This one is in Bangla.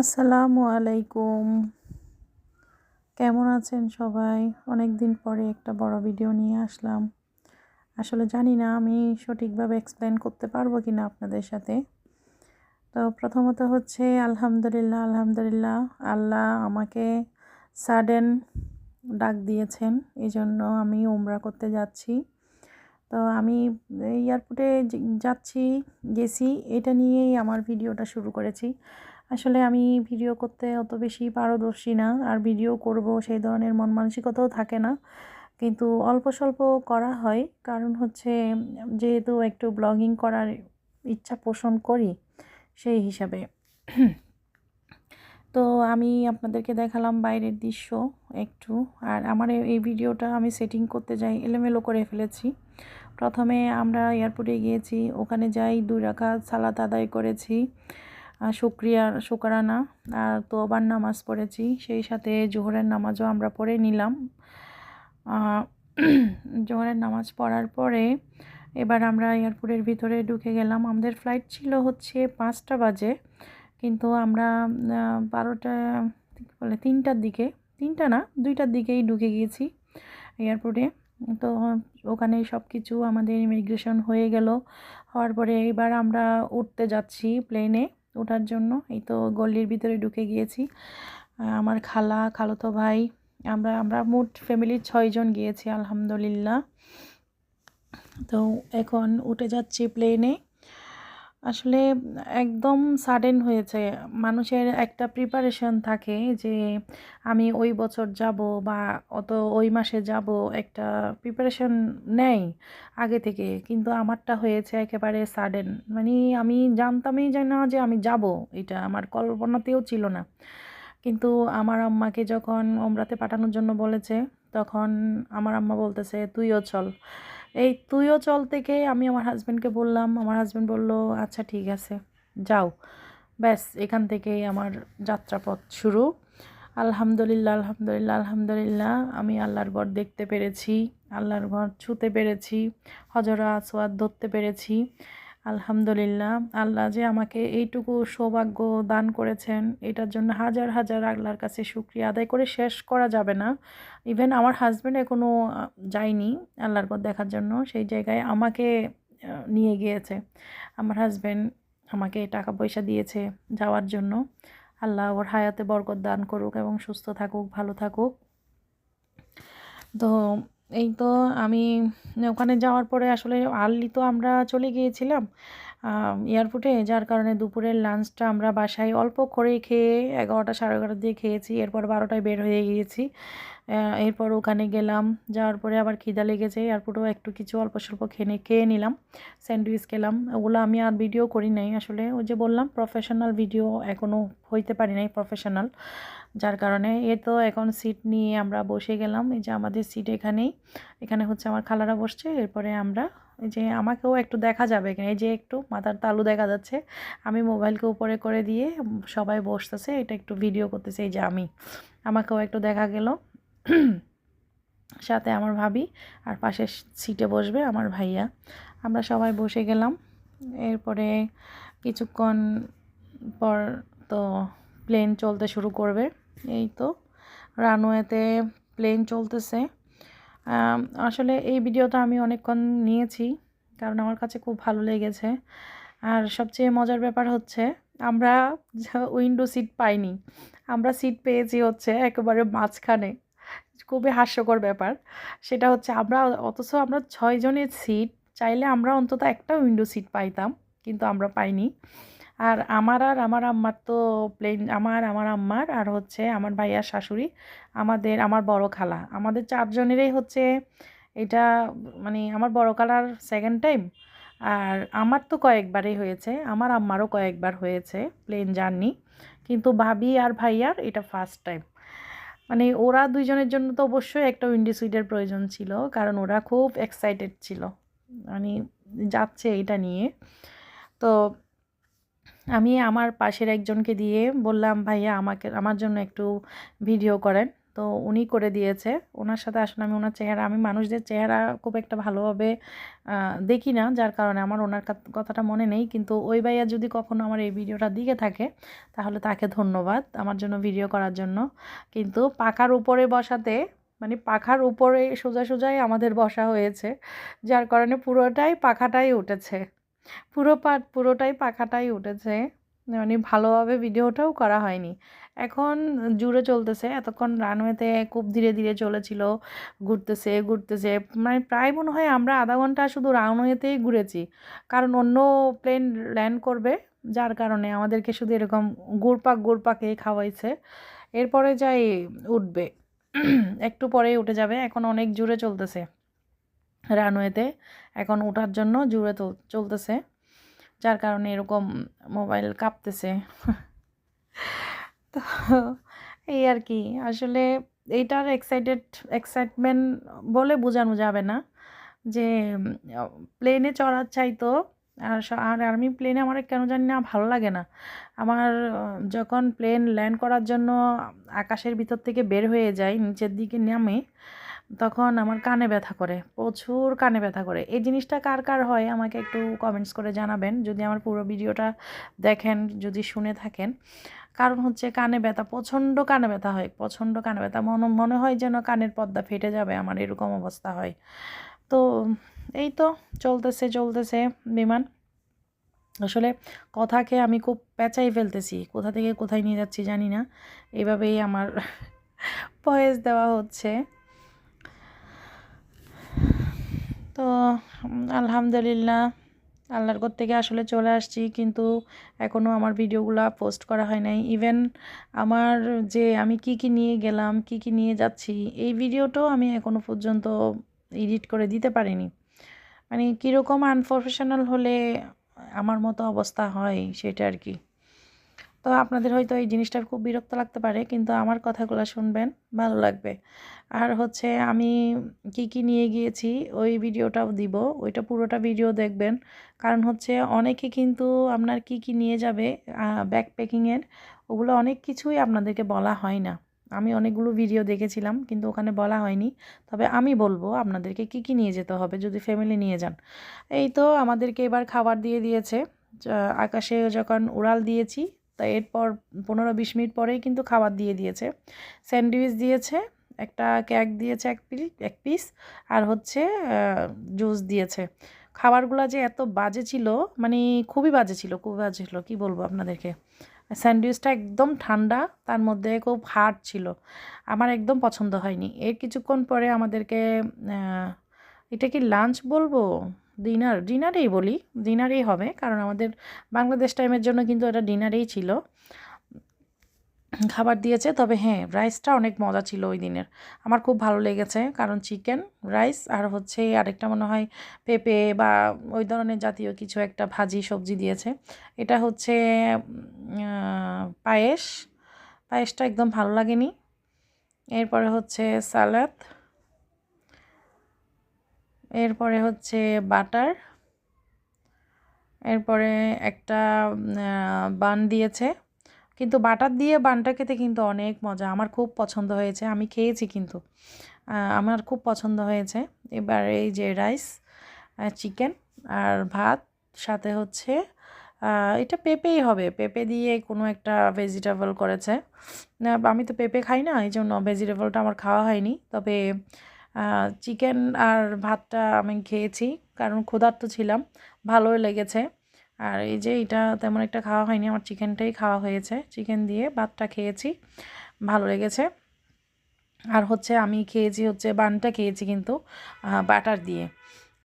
আসসালামু আলাইকুম। কেমন আছেন সবাই? অনেক দিন পরে একটা বড় ভিডিও নিয়ে আসলাম। আসলে জানি না আমি সঠিকভাবে এক্সপ্লেন করতে পারব কি না আপনাদের সাথে। তো প্রথমত হচ্ছে, আলহামদুলিল্লাহ আলহামদুলিল্লাহ, আল্লাহ আমাকে সাডেন ডাক দিয়েছেন এই জন্য আমি উমরা করতে যাচ্ছি। তো আমি এয়ারপোর্টে যাচ্ছি, গেছি, এটা নিয়েই আমার ভিডিওটা শুরু করেছি। আসলে আমি ভিডিও করতে অত বেশি পারদর্শী না, আর ভিডিও করব সেই ধরনের মন মানসিকতাও থাকে না। কিন্তু অল্প স্বল্প করা হয়, কারণ হচ্ছে যেহেতু একটু ব্লগিং করার ইচ্ছা পোষণ করি সেই হিসাবে। তো আমি আপনাদেরকে দেখালাম বাইরের দৃশ্য একটু, আর আমার এই ভিডিওটা আমি সেটিং করতে যাই, এলোমেলো করে ফেলেছি। প্রথমে আমরা এয়ারপোর্টে গিয়েছি, ওখানে যাই, দুই রাখা সালাত আদায় করেছি। শুক্রিয়া, শুকরানা। আর তোবার নামাজ পড়েছি। সেই সাথে জোহরের নামাজও আমরা পড়ে নিলাম। জোহরের নামাজ পড়ার পরে এবার আমরা এয়ারপোর্টের ভিতরে ঢুকে গেলাম। আমাদের ফ্লাইট ছিল হচ্ছে পাঁচটা বাজে, কিন্তু আমরা বারোটা বলে, তিনটার দিকে, তিনটা না, দুইটার দিকেই ঢুকে গিয়েছি এয়ারপোর্টে। তো ওখানে সব কিছু আমাদের ইমিগ্রেশন হয়ে গেল। হওয়ার পরে এবার আমরা উঠতে যাচ্ছি প্লেনে। ওঠার জন্য। এই তো গল্লির ভিতরে ঢুকে গিয়েছি। আমার খালা, খালতো ভাই, আমরা আমরা মোট ফ্যামিলির ছয়জন গিয়েছি, আলহামদুলিল্লাহ। তো এখন উঠে যাচ্ছি প্লেনে আসলে একদম সাডেন হয়েছে। মানুষের একটা প্রিপারেশন থাকে যে আমি ওই বছর যাব বা অত ওই মাসে যাব একটা প্রিপারেশন নেই আগে থেকে। কিন্তু আমারটা হয়েছে একেবারে সাডেন মানে আমি জানতামই যে না যে আমি যাব, এটা আমার কল্পনাতেও ছিল না। কিন্তু আমার আম্মাকে যখন ওমরাতে পাঠানোর জন্য বলেছে, তখন আমার আম্মা বলতেছে, তুইও চল। এই তুইও চল থেকে আমি আমার হাজব্যান্ডকে বললাম, আমার হাজব্যান্ড বলল আচ্ছা ঠিক আছে, যাও। ব্যাস, এখান থেকেই আমার যাত্রাপথ শুরু। আলহামদুলিল্লাহ আলহামদুলিল্লাহ আলহামদুলিল্লাহ, আমি আল্লাহর ঘর দেখতে পেরেছি, আল্লাহর ঘর ছুতে পেরেছি হজরা সোয়াদ ধরতে পেরেছি। আলহামদুলিল্লাহ, আল্লাহ যে আমাকে এইটুকু সৌভাগ্য দান করেছেন, এটার জন্য হাজার হাজার আল্লাহর কাছে শুক্রিয়া আদায় করে শেষ করা যাবে না। ইভেন আমার হাজব্যান্ড এখনও যায়নি আল্লাহর পর দেখার জন্য, সেই জায়গায় আমাকে নিয়ে গিয়েছে। আমার হাজব্যান্ড আমাকে টাকা পয়সা দিয়েছে যাওয়ার জন্য। আল্লাহ ওর হায়াতে বরকত দান করুক এবং সুস্থ থাকুক, ভালো থাকুক। তো এই তো আমি, ওখানে যাওয়ার পরে আসলে আর্লি তো আমরা চলে গিয়েছিলাম এয়ারপোর্টে, যার কারণে দুপুরের লাঞ্চটা আমরা বাসায় অল্প করে খেয়ে এগারোটা সাড়ে এগারোটা দিয়ে খেয়েছি, এরপর বারোটায় বের হয়ে গিয়েছি। এরপর ওখানে গেলাম, যাওয়ার পরে আবার খিদা লেগেছে, এয়ারপোর্টেও একটু কিছু অল্প স্বল্প খেয়ে খেয়ে নিলাম, স্যান্ডউইচ খেলাম, ওগুলো আমি আর ভিডিও করি নাই, আসলে ওই যে বললাম প্রফেশনাল ভিডিও এখনও হইতে পারি নাই প্রফেশনাল যার কারণে এ তো এখন সিট নিয়ে আমরা বসে গেলাম। এই যে আমাদের সিট এখানেই। এখানে হচ্ছে আমার খালারা বসছে। এরপরে আমরা এই যে আমাকেও একটু দেখা যাবে এখানে। এই যে একটু মাথার তালু দেখা যাচ্ছে। আমি মোবাইলকে উপরে করে দিয়ে সবাই বসতেছে। এটা একটু ভিডিও করতেছে। এই যে আমি। আমাকেও একটু দেখা গেল। সাথে আমার ভাবি আর পাশের সিটে বসবে আমার ভাইয়া। আমরা সবাই বসে গেলাম। এরপরে কিছুক্ষণ পর তো প্লেন চলতে শুরু করবে। এই তো রানওয়েতে প্লেন চলতেছে। আসলে এই ভিডিওটা আমি অনেকক্ষণ নিয়েছি, কারণ আমার কাছে খুব ভালো লেগেছে। আর সবচেয়ে মজার ব্যাপার হচ্ছে, আমরা উইন্ডো সিট পাইনি, আমরা সিট পেয়েছি হচ্ছে একেবারে মাঝখানে। খুবই হাস্যকর ব্যাপার। সেটা হচ্ছে আমরা অথচ আমরা ছয়জনের সিট চাইলে আমরা অন্তত একটা উইন্ডো সিট পাইতাম, কিন্তু আমরা পাইনি। আর আমার আর আমার আম্মার তো প্লেন আমার আমার আম্মার আর হচ্ছে আমার ভাইয়ার শাশুড়ি, আমাদের, আমার বড় খালা। আমাদের চারজনেরই হচ্ছে এটা মানে আমার বড় খালার সেকেন্ড টাইম আর আমার তো কয়েকবারই হয়েছে, আমার আম্মারও কয়েকবার হয়েছে প্লেন জার্নি কিন্তু ভাবি আর ভাইয়ার এটা ফার্স্ট টাইম মানে ওরা দুইজনের জন্য তো অবশ্যই একটা উইন্ডি সুইটের প্রয়োজন ছিল, কারণ ওরা খুব এক্সাইটেড ছিল। মানে যাচ্ছে এটা নিয়ে। তো আমি আমার পাশের একজনকে দিয়ে বললাম, ভাইয়া, আমাকে, আমার জন্য একটু ভিডিও করেন। তো উনি করে দিয়েছে। ওনার সাথে আসলে আমি ওনার চেহারা, আমি মানুষদের চেহারা খুব একটা ভালোভাবে দেখি না, যার কারণে আমার ওনার কথাটা মনে নেই। কিন্তু ওই ভাইয়া যদি কখনো আমার এই ভিডিওটা দিকে থাকে, তাহলে তাকে ধন্যবাদ আমার জন্য ভিডিও করার জন্য। কিন্তু পাখার উপরে বসাতে মানে পাখার উপরে সোজা সোজাই আমাদের বসা হয়েছে, যার কারণে পুরোটাই পাখাটাই উঠেছে। পুরো পাট পুরোটাই পাখাটাই উঠেছে। মানে ভালোভাবে ভিডিওটাও করা হয়নি। এখন জুড়ে চলতেছে, এতক্ষণ রানওয়েতে খুব ধীরে ধীরে চলেছিল, ঘুরতেছে ঘুরতেছে। মানে প্রায় মনে হয় আমরা আধা ঘণ্টা শুধু রানওয়েতেই ঘুরেছি। কারণ অন্য প্লেন ল্যান্ড করবে, যার কারণে আমাদেরকে শুধু এরকম গুড়পাক গুড়পাকে খাওয়াইছে। এরপরে যাই উঠবে। একটু পরেই উঠে যাবে, এখন অনেক জুড়ে চলতেছে। রানওয়েতে এখন ওঠার জন্য জুড়ে তো- চলতেছে, যার কারণে এরকম মোবাইল কাঁপতেছে। তো এই আর কি, আসলে এইটার এক্সাইটেড এক্সাইটমেন্ট বলে বোঝানো যাবে না যে প্লেনে চড়ার চাইতো আর আর আর্মি প্লেনে আমার কেন জানি না ভালো লাগে না। আমার, যখন প্লেন ল্যান্ড করার জন্য আকাশের ভিতর থেকে বের হয়ে যায়, নিচের দিকে নামে তখন আমার কানে ব্যথা করে, প্রচুর কানে ব্যথা করে। এই জিনিসটা কার কার হয় আমাকে একটু কমেন্টস করে জানাবেন। যদি আমার পুরো ভিডিওটা দেখেন, যদি শুনে থাকেন। কারণ হচ্ছে কানে ব্যথা, প্রচণ্ড কানে ব্যথা হয়, প্রচণ্ড কানে ব্যথা। মনে মনে হয় যেন কানের পর্দা ফেটে যাবে, আমার এরকম অবস্থা হয়। তো এই তো চলতেছে চলতেছে বিমান। আসলে কথাকে আমি খুব পেঁচাই ফেলতেছি, কোথা থেকে কোথায় নিয়ে যাচ্ছি জানি না। এভাবেই আমার ভয়েস দেওয়া হচ্ছে। তো, আলহামদুলিল্লাহ, আল্লাহর ঘর থেকে আসলে চলে আসছি, কিন্তু এখনও আমার ভিডিওগুলো পোস্ট করা হয় নাই। ইভেন আমার যে আমি কি কি নিয়ে গেলাম, কি কি নিয়ে যাচ্ছি, এই ভিডিওটাও আমি এখনও পর্যন্ত এডিট করে দিতে পারিনি। মানে কীরকম আনপ্রফেশনাল হলে আমার মতো অবস্থা হয়, সেটা আর কি। তো আপনাদের হয়তো এই জিনিসটার খুব বিরক্ত লাগতে পারে, কিন্তু আমার কথাগুলো শুনবেন, ভালো লাগবে। আর হচ্ছে আমি কি কি নিয়ে গিয়েছি, ওই ভিডিওটাও দিব, ওইটা পুরোটা ভিডিও দেখবেন। কারণ হচ্ছে অনেকে কিন্তু আপনার কি কি নিয়ে যাবে ব্যাকপ্যাকিংয়ের ওগুলো অনেক কিছুই আপনাদেরকে বলা হয় না। আমি অনেকগুলো ভিডিও দেখেছিলাম, কিন্তু ওখানে বলা হয়নি। তবে আমি বলব, আপনাদেরকে কি কি নিয়ে যেতে হবে, যদি ফ্যামিলি নিয়ে যান। এই তো আমাদেরকে এবার খাবার দিয়ে দিয়েছে আকাশে যখন উড়াল দিয়েছি তা এরপর পনেরো বিশ মিনিট পরেই কিন্তু খাবার দিয়ে দিয়েছে। স্যান্ডউইচ দিয়েছে, একটা কেক দিয়েছে এক পিস এক পিস, আর হচ্ছে জুস দিয়েছে। খাবারগুলো যে এত বাজে ছিল মানে খুবই বাজে ছিল, খুবই বাজে ছিল, কী বলব আপনাদেরকে? স্যান্ডউইচটা একদম ঠান্ডা, তার মধ্যে খুব হার্ড ছিল। আমার একদম পছন্দ হয়নি। এর কিছুক্ষণ পরে আমাদেরকে এটা কি লাঞ্চ বলব? ডিনার ডিনারেই বলি। ডিনারেই হবে, কারণ আমাদের বাংলাদেশ টাইমের জন্য কিন্তু এটা ডিনারেই ছিল। খাবার দিয়েছে, তবে হ্যাঁ রাইসটা অনেক মজা ছিল ওই দিনের। আমার খুব ভালো লেগেছে, কারণ চিকেন রাইস আর হচ্ছে আরেকটা মনে হয় পেঁপে বা ওই ধরনের জাতীয় কিছু একটা ভাজি সবজি দিয়েছে। এটা হচ্ছে পায়েস। পায়েসটা একদম ভালো লাগেনি। এরপরে হচ্ছে সালাদ এরপরে হচ্ছে বাটার। এরপরে একটা বান দিয়েছে। কিন্তু বাটার দিয়ে বানটা খেতে কিন্তু অনেক মজা। আমার খুব পছন্দ হয়েছে। আমি খেয়েছি কিন্তু। আমার খুব পছন্দ হয়েছে। এবার এই যে রাইস চিকেন আর ভাত, সাথে হচ্ছে এটা পেঁপেই হবে। পেঁপে দিয়ে কোনো একটা ভেজিটেবল করেছে। আমি তো পেঁপে খাই না এই জন্য ভেজিটেবলটা আমার খাওয়া হয়নি। তবে চিকেন আর ভাতটা আমি খেয়েছি, কারণ ক্ষুধার্ত ছিলাম, ভালোই লেগেছে। আর এই যে এটা তেমন একটা খাওয়া হয়নি, আমার চিকেনটাই খাওয়া হয়েছে চিকেন দিয়ে ভাতটা খেয়েছি, ভালো লেগেছে। আর হচ্ছে আমি খেয়েছি হচ্ছে বানটা খেয়েছি কিন্তু বাটার দিয়ে।